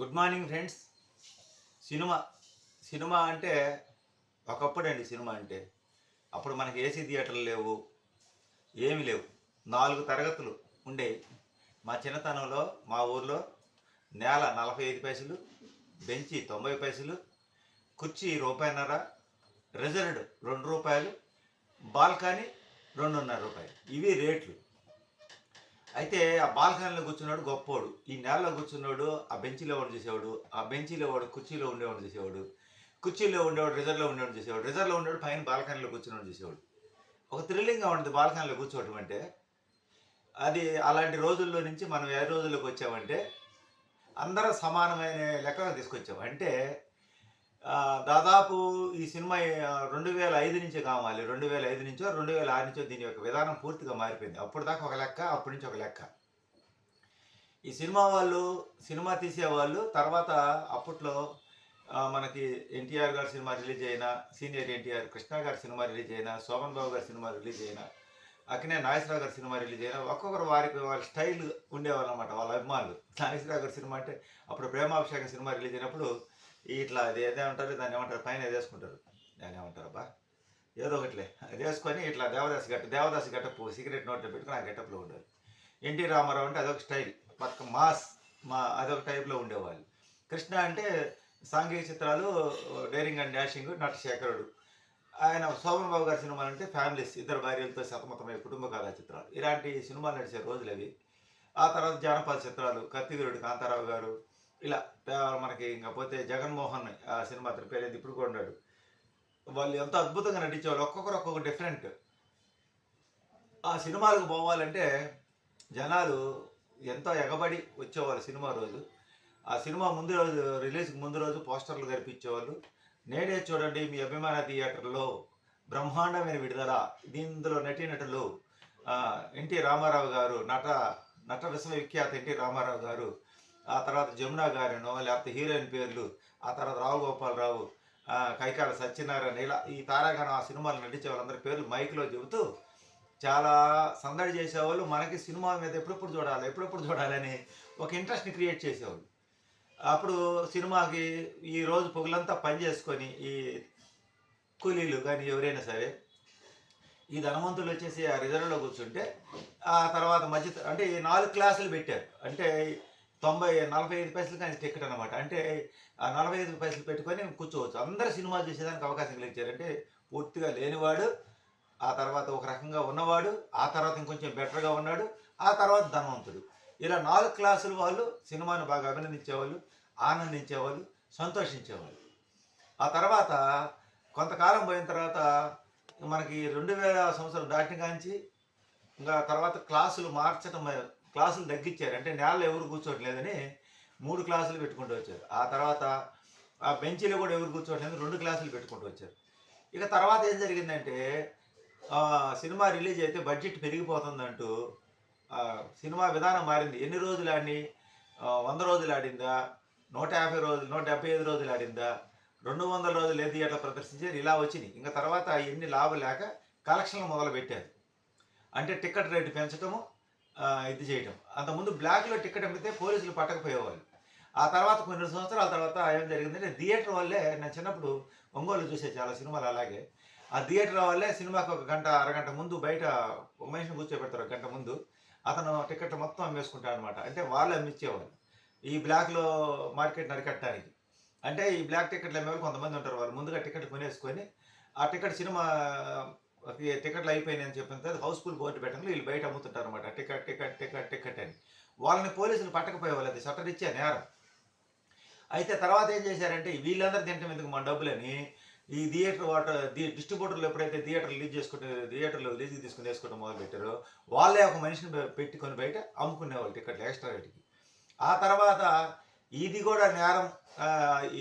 Good morning friends. Cinema cinema అంటే ఒకప్పుడండి cinema అంటే. అప్పుడు మనకి ఏసీ థియేటర్లు లేవు ఏమి లేవు. నాలుగు తరగతులు ఉండేవి మా చిన్నతనంలో మా ఊర్లో నేల నలభై ఐదు పైసలు బెంచి తొంభై పైసలు కుర్చీ రూపాయిన్నర రిజర్వ్డ్ రెండు రూపాయలు బాల్కనీ రెండున్నర రూపాయలు. ఇవి రేట్లు. అయితే ఆ బాల్కనీలో కూర్చున్నాడు గొప్పోడు. ఈ నేలలో కూర్చున్నాడు ఆ బెంచీలో వాడు చేసేవాడు ఆ బెంచీలో వాడు కుర్చీలో ఉండేవాడు చేసేవాడు కుర్చీలో ఉండేవాడు రిజర్వ్లో ఉండేవాడు చేసేవాడు రిజర్వ్లో ఉండేవాడు పైన బాల్కనీలో కూర్చున్నాడు చేసేవాడు. ఒక థ్రిల్లింగ్గా ఉంటుంది బాల్కనీలో కూర్చోవటం అంటే అది అలాంటి రోజుల్లో నుంచి మనం ఏ రోజుల్లోకి వచ్చామంటే అందరూ సమానమైన లెక్కగా తీసుకొచ్చాం. అంటే దాదాపు ఈ సినిమా రెండు వేల ఐదు నుంచే కావాలి. రెండు వేల ఐదు నుంచో రెండు వేల ఆరు నుంచో దీని యొక్క విధానం పూర్తిగా మారిపోయింది. అప్పుడు దాకా ఒక లెక్క అప్పటి నుంచి ఒక లెక్క. ఈ సినిమా వాళ్ళు సినిమా తీసేవాళ్ళు తర్వాత అప్పట్లో మనకి ఎన్టీఆర్ గారి సినిమా రిలీజ్ అయినా సీనియర్ ఎన్టీఆర్ కృష్ణ గారి సినిమా రిలీజ్ అయినా శోభన్ బాబు గారి సినిమా రిలీజ్ అయినా అక్కనే నాగేశ్వరరావు గారి సినిమా రిలీజ్ అయినా ఒక్కొక్కరు వారికి వాళ్ళ స్టైల్ ఉండేవాళ్ళు అనమాట వాళ్ళ అభిమానులు. నాగేశ్వరరావు గారి సినిమా అంటే అప్పుడు ప్రేమాభిషేకం సినిమా రిలీజ్ అయినప్పుడు ఇట్లా అది ఏదేమంటారు దాన్ని ఏమంటారు పైన వేసుకుంటారు. దాన్ని ఏమంటారు అబ్బా? ఏదో ఒకటిలే. అది వేసుకొని ఇట్లా దేవదాసి గట్ట దేవదాసి గట్టపు సిగరెట్ నోట్లో పెట్టుకుని ఆ గట్టపులో ఉండాలి. ఎన్టీ రామారావు అంటే అదొక స్టైల్. పక్క మాస్ మా అదొక టైప్లో ఉండేవాళ్ళు. కృష్ణ అంటే సాంఘిక చిత్రాలు డైరింగ్ అండ్ డాషింగ్ నటశేఖరుడు. ఆయన శోభన్ బాబు గారి సినిమాలు అంటే ఫ్యామిలీస్ ఇద్దరు భార్యలతో సతమతమైన కుటుంబ కళా చిత్రాలు. ఇలాంటి సినిమాలు నడిచే రోజులు అవి. ఆ తర్వాత జానపద చిత్రాలు కత్తివీరుడు కాంతారావు గారు ఇలా మనకి ఇంకా పోతే జగన్మోహన్ ఆ సినిమా అతని పేరేది? ఇప్పుడు కూడా ఉన్నాడు. వాళ్ళు ఎంతో అద్భుతంగా నటించేవాళ్ళు. ఒక్కొక్కరు ఒక్కొక్క డిఫరెంట్ ఆ సినిమాలకు పోవాలంటే జనాలు ఎంతో ఎగబడి వచ్చేవాళ్ళు సినిమా రోజు. ఆ సినిమా ముందు రోజు రిలీజ్కి ముందు రోజు పోస్టర్లు కనిపించేవాళ్ళు. నేడే చూడండి మీ అభిమాన థియేటర్లో బ్రహ్మాండమైన విడుదల. దీనిలో నటీనటులు ఎన్టీ రామారావు గారు నట నట విశ్వవిఖ్యాత ఎన్టీ రామారావు గారు ఆ తర్వాత జమునా గారినో లేకపోతే హీరోయిన్ పేర్లు ఆ తర్వాత రావు గోపాలరావు కైకాల సత్యనారాయణ ఇలా ఈ తారాగణం ఆ సినిమాలు నటించే వాళ్ళందరి పేర్లు మైక్లో చెబుతూ చాలా సందడి చేసేవాళ్ళు. మనకి సినిమా మీద ఎప్పుడెప్పుడు చూడాలి ఎప్పుడెప్పుడు చూడాలని ఒక ఇంట్రెస్ట్ని క్రియేట్ చేసేవాళ్ళు. అప్పుడు సినిమాకి ఈ రోజు పొగులంతా పని చేసుకొని ఈ కూలీలు కానీ ఎవరైనా సరే ఈ ధనవంతులు వచ్చేసి ఆ రిజర్వ్లో కూర్చుంటే ఆ తర్వాత మధ్య అంటే ఈ నాలుగు క్లాసులు పెట్టారు. అంటే తొంభై నలభై ఐదు పైసలు కానీ టికెట్ అనమాట అంటే ఆ నలభై ఐదు పైసలు పెట్టుకొని కూర్చోవచ్చు. అందరు సినిమా చూసేదానికి అవకాశం కలిగించారు అంటే పూర్తిగా లేనివాడు ఆ తర్వాత ఒక రకంగా ఉన్నవాడు ఆ తర్వాత ఇంకొంచెం బెటర్గా ఉన్నాడు ఆ తర్వాత ధనవంతుడు. ఇలా నాలుగు క్లాసులు వాళ్ళు సినిమాను బాగా అభినందించేవాళ్ళు ఆనందించేవాళ్ళు సంతోషించేవాళ్ళు. ఆ తర్వాత కొంతకాలం పోయిన తర్వాత మనకి రెండు వేల సంవత్సరం దాటిన కాంచి ఇంకా తర్వాత క్లాసులు మార్చడం క్లాసులు తగ్గించారు. అంటే నేలలో ఎవరు కూర్చోట్లేదని మూడు క్లాసులు పెట్టుకుంటూ వచ్చారు. ఆ తర్వాత ఆ బెంచీలో కూడా ఎవరు కూర్చోట్లేదు రెండు క్లాసులు పెట్టుకుంటూ వచ్చారు. ఇక తర్వాత ఏం జరిగిందంటే సినిమా రిలీజ్ అయితే బడ్జెట్ పెరిగిపోతుందంటూ సినిమా విధానం మారింది. ఎన్ని రోజులు ఆడి వంద రోజులు ఆడిందా? నూట యాభై రోజులు నూట డెబ్బై ఐదు రోజులు ఆడిందా? రెండు వందల రోజులు ఏది అట్లా ప్రదర్శించారు. ఇలా వచ్చినాయి. ఇంకా తర్వాత ఎన్ని లాభం లేక కలెక్షన్లు మొదలు పెట్టారు అంటే టికెట్ రేటు పెంచడము ఇది చేయటం. అంతకుముందు బ్లాక్లో టికెట్ అమ్మితే పోలీసులు పట్టకపోయేవాళ్ళు ఆ తర్వాత కొన్ని సంవత్సరాల తర్వాత ఏం జరిగిందంటే థియేటర్ వల్లే నేను చిన్నప్పుడు ఒంగోలు చూసే చాలా సినిమాలు అలాగే. ఆ థియేటర్ వల్లే సినిమాకి ఒక గంట అరగంట ముందు బయట ఒక మనిషిని కూర్చోబెడతారు ఒక గంట ముందు. అతను టికెట్ మొత్తం అమ్మేసుకుంటాడు అనమాట అంటే వాళ్ళు అమ్మిచ్చేవాళ్ళు. ఈ బ్లాక్లో మార్కెట్ నరికట్టడానికి. అంటే ఈ బ్లాక్ టికెట్లు అమ్మేవాళ్ళు కొంతమంది ఉంటారు. వాళ్ళు ముందుగా టికెట్ కొనేసుకొని ఆ టికెట్ సినిమా టికెట్లు అయిపోయినాయని చెప్పిన తర్వాత హౌస్ఫుల్ బోర్డు పెట్టంగా వీళ్ళు బయట అమ్ముతుంటారు అనమాట టికెట్ టికెట్ టికెట్ టికెట్ అని. వాళ్ళని పోలీసులు పట్టకపోయేవాళ్ళు అది షట్టర్ ఇచ్చే నేరం. అయితే తర్వాత ఏం చేశారంటే వీళ్ళందరూ తింటాం ఎందుకు మన డబ్బులని? ఈ థియేటర్ వాటర్ డిస్ట్రిబ్యూటర్లు ఎప్పుడైతే థియేటర్ రిలీజ్ చేసుకుంటే థియేటర్లో రిలీజ్ తీసుకుని వేసుకోవడం మొదలు పెట్టారో వాళ్ళే ఒక మనిషిని పెట్టుకొని బయట అమ్ముకునేవాళ్ళు టికెట్లు ఎక్స్ట్రా రేటుకి. ఆ తర్వాత ఇది కూడా నేరం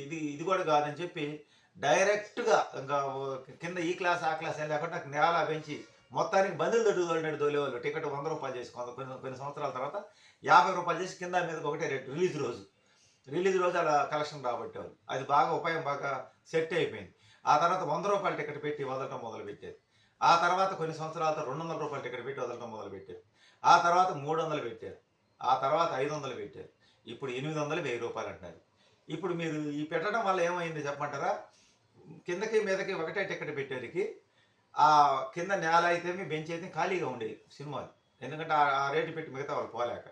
ఇది ఇది కూడా కాదని చెప్పి డైరెక్ట్గా ఇంకా కింద ఈ క్లాస్ ఆ క్లాస్ అని లేకుండా నేల పెంచి మొత్తానికి బంధువులు దొడ్డు తోలే వాళ్ళు టికెట్ వంద రూపాయలు చేసి కొంత కొన్ని కొన్ని సంవత్సరాల తర్వాత యాభై రూపాయలు చేసి కింద మీద ఒకటే రేటు రిలీజ్ రోజు. రిలీజ్ రోజు అలా కలెక్షన్ రాబట్టేవాళ్ళు. అది బాగా ఉపాయం బాగా సెట్ అయిపోయింది. ఆ తర్వాత వంద రూపాయల టికెట్ పెట్టి వదలటం మొదలు ఆ తర్వాత కొన్ని సంవత్సరాల తర్వాత రెండు వందల రూపాయల టికెట్ పెట్టి వదలటం మొదలు పెట్టారు ఆ తర్వాత మూడు వందలు పెట్టారు. ఆ తర్వాత ఐదు వందలు పెట్టారు. ఇప్పుడు ఎనిమిది వందలు వెయ్యి రూపాయలు అంటున్నారు. ఇప్పుడు మీరు ఈ పెట్టడం వల్ల ఏమైంది చెప్పమంటారా? కిందకి మీదకి ఒకటే టికెట్ పెట్టేరికి ఆ కింద నేల అయితేమి బెంచ్ అయితే ఖాళీగా ఉండేది సినిమాలు ఎందుకంటే ఆ- రేటు పెట్టి మిగతా వాళ్ళు పోలేక.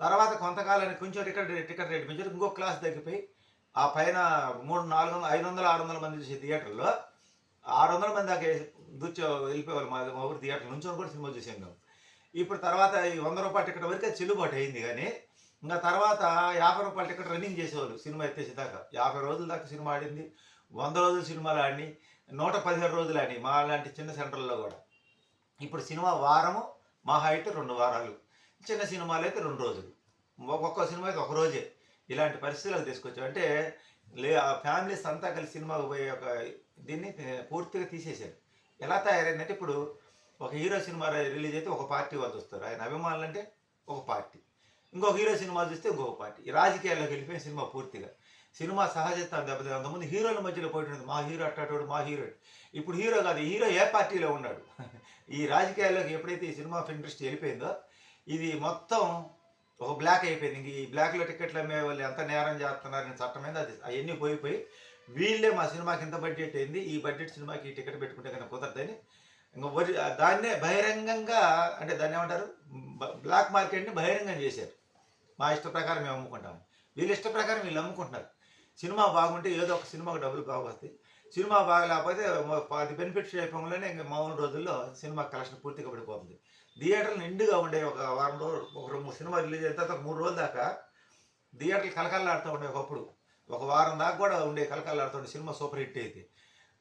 తర్వాత కొంతకాలానికి కొంచెం టికెట్ టికెట్ రేటు పెంచారు ఇంకో క్లాస్ తగ్గిపోయి ఆ పైన మూడు నాలుగు వందల ఐదు వందల ఆరు వందల మంది చూసే థియేటర్లో ఆరు వందల మంది దాకా దుచ్చ వెళ్ళిపోయేవాళ్ళు మా మా ఊరు థియేటర్ నుంచి కూడా సినిమా చూసాం మేము. ఇప్పుడు తర్వాత ఈ వంద రూపాయల టికెట్ వరకు చెల్లుబాటు అయింది కానీ ఇంకా తర్వాత యాభై రూపాయల టికెట్ రన్నింగ్ చేసేవాళ్ళు సినిమా ఎత్తేసేదాకా. యాభై రోజుల దాకా సినిమా ఆడింది. వంద రోజుల సినిమాలు ఆడి నూట పదిహేడు రోజులు ఆడి మా లాంటి చిన్న సెంటర్లో కూడా. ఇప్పుడు సినిమా వారము మా అయితే రెండు వారాలు. చిన్న సినిమాలు అయితే రెండు రోజులు. ఒక్కొక్క సినిమా అయితే ఒక రోజే. ఇలాంటి పరిస్థితులకు తీసుకొచ్చాం. అంటే లే ఆ ఫ్యామిలీస్ అంతా కలిసి సినిమాకు పోయే ఒక దీన్ని పూర్తిగా తీసేశారు. ఎలా తయారైందంటే ఇప్పుడు ఒక హీరో సినిమా రిలీజ్ అయితే ఒక పార్టీ వాళ్ళు వస్తారు. ఆయన అభిమానులు అంటే ఒక పార్టీ. ఇంకొక హీరో సినిమా చూస్తే ఇంకొక పార్టీ. రాజకీయాల్లోకి వెళ్ళిపోయిన సినిమా పూర్తిగా. సినిమా సహజత్వం దెబ్బతింది అంతకుముందు హీరోల మధ్యలో పోయినది మా హీరో అట్టాటోడు మా హీరో ఇప్పుడు హీరో కాదు హీరో ఏ పార్టీలో ఉన్నాడు? ఈ రాజకీయాల్లోకి ఎప్పుడైతే ఈ సినిమా ఇంట్రెస్ట్ వెళ్ళిపోయిందో ఇది మొత్తం ఒక బ్లాక్ అయిపోయింది. ఇంక ఈ బ్లాక్లో టికెట్లు అమ్మే వాళ్ళు ఎంత నేరం చేస్తున్నారని చట్టం మీద అది అవన్నీ పోయిపోయి వీళ్ళే మా సినిమాకి ఇంత బడ్జెట్ అయింది ఈ బడ్జెట్ సినిమాకి ఈ టికెట్ పెట్టుకుంటే కనుక కుదరదని. ఇంకా వరి దాన్నే బహిరంగంగా అంటే దాన్ని ఏమంటారు? బ్లాక్ మార్కెట్ని బహిరంగం చేశారు. మా ఇష్ట ప్రకారం మేము అమ్ముకుంటాము వీళ్ళ ఇష్ట ప్రకారం వీళ్ళు అమ్ముకుంటున్నారు. సినిమా బాగుంటే ఏదో ఒక సినిమాకు డబ్బులు బాగొస్తాయి సినిమా బాగలేకపోతే మ- అది బెనిఫిట్స్ అయిపోగానే ఇంకా మామూలు రోజుల్లో సినిమా కలెక్షన్ పూర్తిగా పడిపోతుంది. థియేటర్లు నిండుగా ఉండే ఒక వారం రోజులు ఒక మూడు సినిమా రిలీజ్ అయిన తర్వాత మూడు రోజుల దాకా థియేటర్లు కలకల్లాడుతూ ఉండే ఒకప్పుడు. ఒక వారం దాకా కూడా ఉండే కలకల్లాడుతూ ఉండే సినిమా సూపర్ హిట్ అయితే.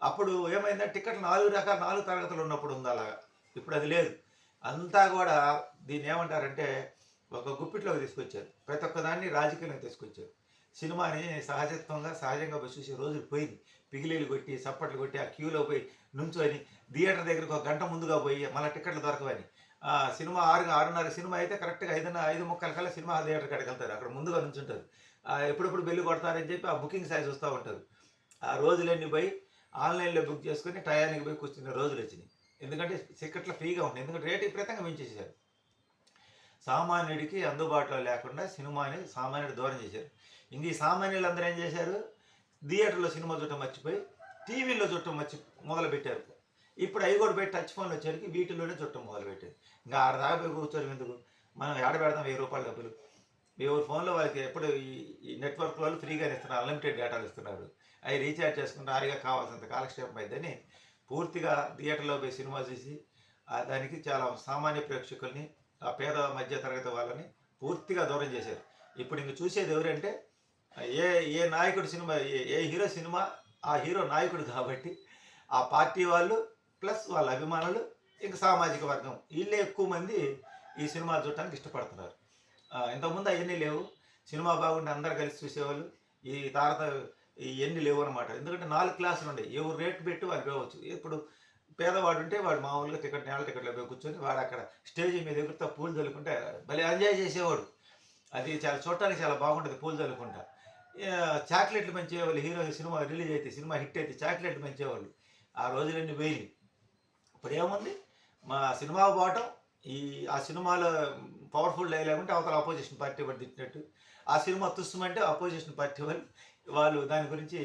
అప్పుడు ఏమైందంటే టికెట్ నాలుగు రకాల నాలుగు తరగతులు ఉన్నప్పుడు ఉంది అలాగా. ఇప్పుడు అది లేదు. అంతా కూడా దీన్ని ఏమంటారంటే ఒక గుప్పిట్లోకి తీసుకొచ్చారు. ప్రతి ఒక్కదాన్ని రాజకీయంగా తీసుకొచ్చారు. సినిమాని సహజత్వంగా సహజంగా పోయి చూసే రోజులు పోయింది. పిగిలీలు కొట్టి చప్పట్లు కొట్టి ఆ క్యూలో పోయి నుంచొని థియేటర్ దగ్గరకు ఒక గంట ముందుగా పోయి మళ్ళీ టికెట్లు దొరకవని. ఆ సినిమా ఆరు ఆరున్నర సినిమా అయితే కరెక్ట్గా ఐదున్నర ఐదు ముక్కల కల్లా సినిమా థియేటర్ కాడికి వెళ్తారు. అక్కడ ముందుగా నుంచుంటారు. ఎప్పుడెప్పుడు బెల్లు కొడతారని చెప్పి ఆ బుకింగ్ సైజ్ వస్తూ ఉంటారు ఆ రోజులన్నీ పోయి ఆన్లైన్లో బుక్ చేసుకుని టయానికి పోయి కూర్చున్న రోజులు వచ్చినాయి. ఎందుకంటే టికెట్లు ఫ్రీగా ఉంటాయి ఎందుకంటే రేట్ విపరీతంగా పెంచేసారు సామాన్యుడికి అందుబాటులో లేకుండా సినిమాని సామాన్యుడు దూరం చేశారు. ఇంక ఈ సామాన్యులు అందరూ ఏం చేశారు? థియేటర్లో సినిమా చూడటం మర్చిపోయి టీవీలో చూడటం మర్చి మొదలుపెట్టారు. ఇప్పుడు అవి కూడా పెట్టి టచ్ ఫోన్లు వచ్చేసరికి వీటిలోనే చుట్టం మొదలు పెట్టారు ఇంకా ఆడ దాకా పోయి కూర్చోరు ఎందుకు? మనం ఆడ పెడతాం? వెయ్యి రూపాయల డబ్బులు. ఎవరి ఫోన్లో వాళ్ళకి ఎప్పుడు ఈ- నెట్వర్క్ వాళ్ళు ఫ్రీగానే ఇస్తున్నారు. అన్లిమిటెడ్ డేటాలు ఇస్తున్నారు. అవి రీఛార్జ్ చేసుకుంటే ఆరిగా కావాల్సినంత కాలక్షేపం అయిద్దని పూర్తిగా థియేటర్లో పోయి సినిమా చూసి దానికి చాలా సామాన్య ప్రేక్షకుల్ని ఆ పేద మధ్య తరగతి వాళ్ళని పూర్తిగా దూరం చేశారు. ఇప్పుడు ఇంక చూసేది ఎవరంటే ఏ ఏ నాయకుడు సినిమా ఏ ఏ హీరో సినిమా ఆ హీరో నాయకుడు కాబట్టి ఆ పార్టీ వాళ్ళు ప్లస్ వాళ్ళ అభిమానులు ఇంక సామాజిక వర్గం వీళ్ళే ఎక్కువ మంది ఈ సినిమా చూడటానికి ఇష్టపడుతున్నారు. ఇంతకుముందు అవన్నీ లేవు. సినిమా బాగుంటే అందరు కలిసి చూసేవాళ్ళు. ఈ తారత ఇవన్నీ లేవు అనమాట ఎందుకంటే నాలుగు క్లాసులు ఉండే. ఎవరు రేట్ పెట్టి వాళ్ళు పోవచ్చు ఇప్పుడు పేదవాడు ఉంటే వాడు మామూలుగా టికెట్ నేల టికెట్లో పోయి కూర్చొని వాడు అక్కడ స్టేజ్ మీద ఎగురుతా పూలు చల్లుకుంటే భలే ఎంజాయ్ చేసేవాడు. అది చాలా చూడటానికి చాలా బాగుంటుంది పూలు చల్లుకుంటా చాక్లెట్లు పెంచేవాళ్ళు హీరో సినిమా రిలీజ్ అయితే సినిమా హిట్ అయితే చాక్లెట్లు పెంచేవాళ్ళు. ఆ రోజులన్నీ వేయి ఇప్పుడు ఏముంది? మా సినిమా పోవటం ఈ ఆ సినిమాలో పవర్ఫుల్ డైలాగ్ ఉంటే అవతల అపోజిషన్ పార్టీ వాడు తిట్టినట్టు. ఆ సినిమా తుస్సుమంటే అపోజిషన్ పార్టీ వాళ్ళు వాళ్ళు దాని గురించి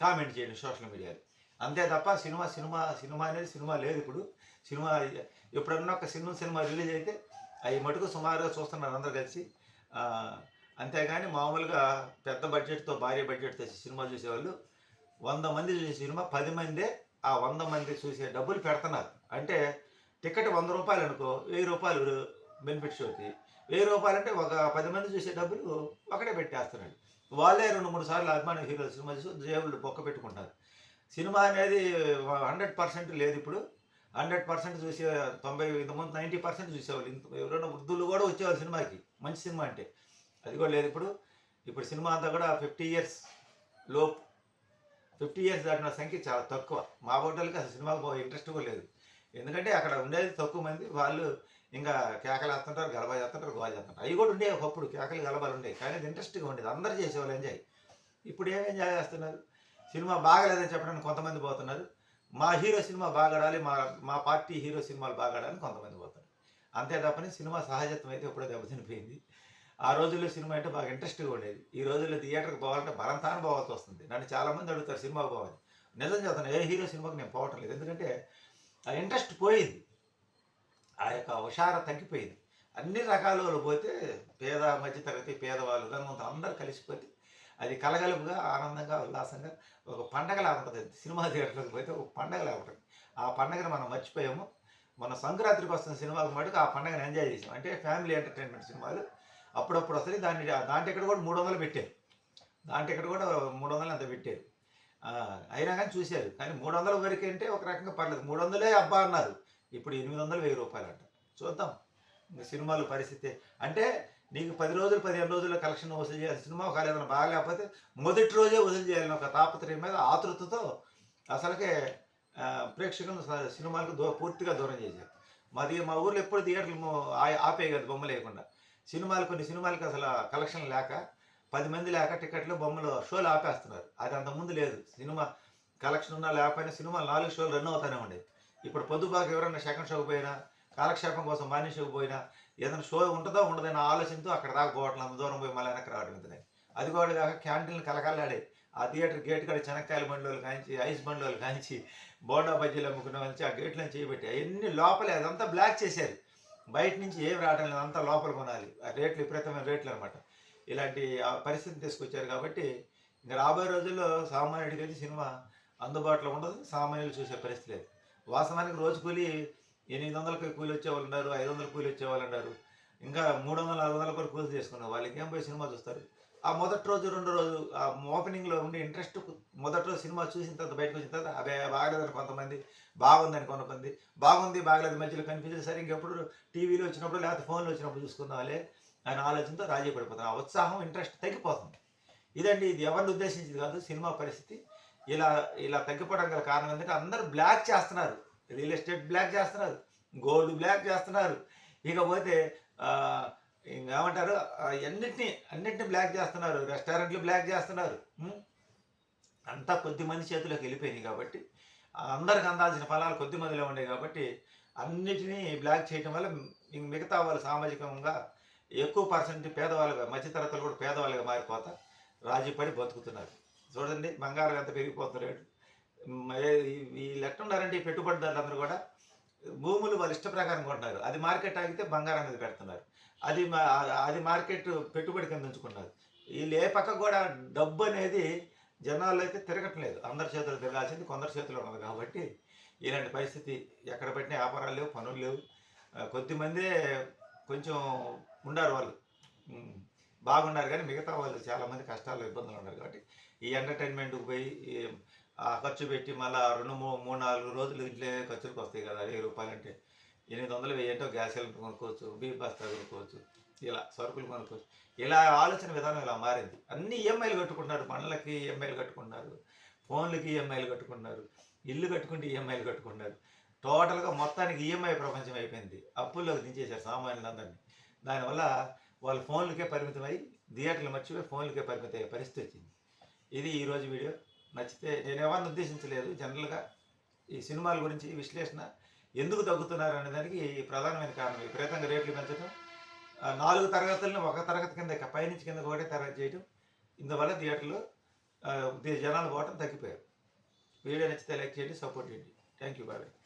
కామెంట్ చేయండి సోషల్ మీడియాలో. అంతే తప్ప సినిమా సినిమా సినిమా అనేది సినిమా లేదు ఇప్పుడు. సినిమా ఎప్పుడన్నా ఒక సినిమా సినిమా రిలీజ్ అయితే అవి మటుకు సుమారుగా చూస్తున్నారు అందరు కలిసి. అంతేగాని మామూలుగా పెద్ద బడ్జెట్తో భారీ బడ్జెట్తో సినిమా చూసేవాళ్ళు వంద మంది చూసే సినిమా పది మందే ఆ వంద మంది చూసే డబ్బులు పెడుతున్నారు. అంటే టికెట్ వంద రూపాయలు అనుకో వెయ్యి రూపాయలు బెనిఫిట్ షోకి. వెయ్యి రూపాయలు అంటే ఒక పది మంది చూసే డబ్బులు ఒకటే పెట్టేస్తున్నాడు. వాళ్ళే రెండు మూడు సార్లు అభిమాన హీరో సినిమా చూసి జేబులు బొక్క పెట్టుకుంటారు. సినిమా అనేది హండ్రెడ్ పర్సెంట్ లేదు ఇప్పుడు. హండ్రెడ్ పర్సెంట్ చూసే తొంభై ఇంతకుముందు నైంటీ పర్సెంట్ చూసేవాళ్ళు. ఇంత ఎవరైనా వృద్ధులు కూడా వచ్చేవాళ్ళు సినిమాకి. మంచి సినిమా అంటే. అది కూడా లేదు ఇప్పుడు. ఇప్పుడు సినిమా అంతా కూడా ఫిఫ్టీ ఇయర్స్ లోపు. ఫిఫ్టీ ఇయర్స్ దాటిన సంఖ్య చాలా తక్కువ. మా హోటల్కి అసలు సినిమాకు ఇంట్రెస్ట్ కూడా లేదు. ఎందుకంటే అక్కడ ఉండేది తక్కువ మంది. వాళ్ళు ఇంకా కేకలు వేస్తుంటారు గలబా చేస్తుంటారు గోవా చేస్తుంటారు. అవి కూడా ఉండేవి ఒకప్పుడు. కేకలు గలబాలు ఉండేవి. కానీ ఇంట్రెస్ట్గా ఉండేది. అందరూ చేసేవాళ్ళు ఎంజాయ్. ఇప్పుడు ఏం ఎంజాయ్ చేస్తున్నారు? సినిమా బాగలేదని చెప్పడానికి కొంతమంది పోతున్నారు. మా హీరో సినిమా బాగాడాలి మా మా పార్టీ హీరో సినిమాలు బాగాడాలని కొంతమంది పోతున్నారు. అంతే తప్పని సినిమా సహజత్వం అయితే ఎప్పుడో దెబ్బతినిపోయింది. ఆ రోజుల్లో సినిమా అంటే బాగా ఇంట్రెస్ట్గా ఉండేది. ఈ రోజుల్లో థియేటర్కి పోవాలంటే బలంతాన పోవాల్సి వస్తుంది. నన్ను చాలామంది అడుగుతారు సినిమాకి పోవాలి నిజం చెప్తాను ఏ హీరో సినిమాకి నేను పోవటం లేదు. ఎందుకంటే ఆ ఇంట్రెస్ట్ పోయింది. ఆ యొక్క హుషార తగ్గిపోయింది. అన్ని రకాల వాళ్ళు పోతే పేద మధ్యతరగతి పేదవాళ్ళు ధనవంతులు అందరూ కలిసిపోతే అది కలగలుపుగా ఆనందంగా ఉల్లాసంగా ఒక పండగలా ఉంటుంది. సినిమా థియేటర్లోకి పోతే ఒక పండగలా ఉంటుంది. ఆ పండగను మనం మర్చిపోయాము. మన సంక్రాంతికి వస్తున్న సినిమాకి మటుకు ఆ పండగను ఎంజాయ్ చేసాం. అంటే ఫ్యామిలీ ఎంటర్టైన్మెంట్ సినిమాలు. అప్పుడప్పుడు వస్తుంది. దాన్ని దాంట్లో ఇక్కడ కూడా మూడు వందలు పెట్టారు దాంట్లో ఇక్కడ కూడా మూడు వందలు అంత పెట్టారు అయినా కానీ చూశారు. కానీ మూడు వందల వరకు అంటే ఒక రకంగా పర్లేదు. మూడు వందలే అబ్బా అన్నారు. ఇప్పుడు ఎనిమిది వందలు వెయ్యి రూపాయలు అంట చూద్దాం సినిమాలు పరిస్థితి. అంటే నీకు పది రోజులు పదిహేను రోజుల కలెక్షన్ వసూలు చేయాలి. సినిమా ఒకవేళ ఏదైనా బాగాలేకపోతే మొదటి రోజే వసూలు చేయాలని ఒక తాపత్రయం మీద ఆతృతతో అసలుకే ప్రేక్షకులను సినిమాలకు దూ పూర్తిగా దూరం చేశారు. మాది మా ఊర్లో ఎప్పుడు థియేటర్లు మో- ఆ- కదా బొమ్మ లేకుండా. సినిమాలు కొన్ని సినిమాలకు అసలు కలెక్షన్ లేక పది మంది లేక టికెట్లు బొమ్మలు షోలు ఆపేస్తున్నారు. అది అంతకుముందు లేదు. సినిమా కలెక్షన్ ఉన్నా లేకపోయినా సినిమా నాలుగు షోలు రన్ అవుతానే ఉండేది ఇప్పుడు పొద్దుబాకు ఎవరైనా సెకండ్ షోకి పోయినా కాలక్షేపం కోసం మార్నింగ్ పోయినా ఏదైనా షో ఉంటుందో ఉండదని ఆలోచనతో అక్కడ దాకా పోవట్లేదు అంత దూరం పోయి మళ్ళీ వెనక్కి రావడం ఇంతనే అది కూడా కాక క్యాంటీన్లు కలకల్లాడే. ఆ థియేటర్ గేట్ కాడ శనక్కాయల బండ్లు కాంచి ఐస్ బండ్లు కాంచి బోండా బజ్జీలు అమ్ముకున్న నుంచి ఆ గేట్లను చేయబెట్టి అవన్నీ లోపలే అదంతా బ్లాక్ చేశారు బయట నుంచి ఏం రావడం లేదు అంతా లోపల కొనాలి. ఆ రేట్లు విపరీతమైన రేట్లు అనమాట ఇలాంటి ఆ పరిస్థితిని తీసుకొచ్చారు కాబట్టి ఇంకా రాబోయే రోజుల్లో సామాన్యుడికి సినిమా అందుబాటులో ఉండదు సామాన్యులు చూసే పరిస్థితి లేదు. వాస్తవానికి రోజు కూలి ఎనిమిది వందలకి కూలి వచ్చేవాళ్ళు ఉన్నారు ఐదు వందల కూలి వచ్చేవాళ్ళు ఉన్నారు. ఇంకా మూడు వందల నాలుగు వందల కూడా కూలి చేసుకున్నారు. వాళ్ళకి ఏం పోయి సినిమా చూస్తారు? ఆ మొదటి రోజు రెండు రోజు ఆ ఓపెనింగ్లో ఉండే ఇంట్రెస్ట్ మొదటి రోజు సినిమా చూసిన తర్వాత బయటకు వచ్చిన తర్వాత అదే బాగలేదని కొంతమంది బాగుందని కొంతమంది బాగుంది బాగలేదు మధ్యలో కనిపించే సరే ఇంకెప్పుడు టీవీలో వచ్చినప్పుడు లేకపోతే ఫోన్లో వచ్చినప్పుడు చూసుకుందాంలే అని ఆలోచనతో రాజీ పడిపోతాం. ఆ ఉత్సాహం ఇంట్రెస్ట్ తగ్గిపోతుంది. ఇదండి ఇది ఎవరిని ఉద్దేశించింది కాదు సినిమా పరిస్థితి. ఇలా ఇలా తగ్గిపోవడం గల కారణం ఏంటంటే అందరూ బ్లాక్ చేస్తున్నారు. రియల్ ఎస్టేట్ బ్లాక్ చేస్తున్నారు గోల్డ్ బ్లాక్ చేస్తున్నారు. ఇకపోతే ఏమంటారు ఇంకేమంటారు అన్నిటిని బ్లాక్ చేస్తున్నారు రెస్టారెంట్లు బ్లాక్ చేస్తున్నారు అంతా కొద్ది మంది చేతిలోకి వెళ్ళిపోయినాయి కాబట్టి అందరికి అందాల్సిన ఫలాలు కొద్ది మందిలో ఉన్నాయి కాబట్టి అన్నిటినీ బ్లాక్ చేయడం వల్ల ఇంక మిగతా వాళ్ళు సామాజికంగా ఎక్కువ పర్సెంట్ పేదవాళ్ళుగా మధ్యతరగతులు కూడా పేదవాళ్ళుగా మారిపోతా రాజీ పడి బతుకుతున్నారు. చూడండి బంగారం ఎంత పెరిగిపోతున్న రేటు. ఈ- లెక్క ఉండాలంటే ఈ పెట్టుబడిదారులు అందరూ కూడా భూములు వాళ్ళ ఇష్ట ప్రకారం కొంటున్నారు. అది మార్కెట్ ఆగితే బంగారం మీద పెడుతున్నారు. అది మా- అది మార్కెట్ పెట్టుబడి కింద ఉంచుకున్నారు. వీళ్ళు ఏ పక్క కూడా డబ్బు అనేది జనాల్లో అయితే తిరగట్లేదు. అందరి చేతులు తిరగాల్సింది కొందరి చేతిలో ఉన్నది కాబట్టి ఇలాంటి పరిస్థితి ఎక్కడ పెట్టిన వ్యాపారాలు లేవు పనులు లేవు. కొద్దిమందే కొంచెం ఉండారు వాళ్ళు. బాగున్నారు కానీ మిగతా వాళ్ళు చాలామంది కష్టాలు ఇబ్బందులు ఉన్నారు కాబట్టి ఈ ఎంటర్టైన్మెంట్కి పోయి ఖర్చు పెట్టి మళ్ళీ రెండు మూడు మూడు నాలుగు రోజులు ఇంట్లో ఖర్చులకు వస్తాయి కదా వెయ్యి రూపాయలు అంటే. ఎనిమిది వందలు వెయ్యి అంటే గ్యాస్ సిలిండర్ కొనుక్కోవచ్చు బీ బస్తా కొనుక్కోవచ్చు ఇలా సరుకులు కొనుక్కోవచ్చు. ఇలా ఆలోచన విధానం ఇలా మారింది. అన్ని ఈఎంఐలు కట్టుకుంటున్నారు పనులకి ఈఎంఐలు కట్టుకుంటున్నారు ఫోన్లకి ఈఎంఐలు కట్టుకుంటున్నారు ఇల్లు కట్టుకుంటే ఈఎంఐలు కట్టుకుంటున్నారు. టోటల్గా మొత్తానికి ఈఎంఐ ప్రపంచం అయిపోయింది. అప్పుల్లోకి దించేశారు సామాన్యులందరినీ. దానివల్ల వాళ్ళు ఫోన్లకే పరిమితమై థియేటర్లు మర్చిపోయి ఫోన్లకే పరిమితం అయ్యే పరిస్థితి వచ్చింది. ఇది ఈరోజు వీడియో. నచ్చితే నేను ఎవరిని ఉద్దేశించలేదు. జనరల్గా ఈ సినిమాల గురించి విశ్లేషణ ఎందుకు తగ్గుతున్నారు అనే దానికి ఈ ప్రధానమైన కారణం. విపరీతంగా రేట్లు పెంచడం ఆ, నాలుగు తరగతులను ఒక తరగతి కింద పైనుంచి కింద ఒకటే తరగతి చేయడం ఇందువల్ల థియేటర్లో జనాలు పోవటం తగ్గిపోయారు. వీడియో నచ్చితే లైక్ చేయండి సపోర్ట్ చేయండి. Thank you bye.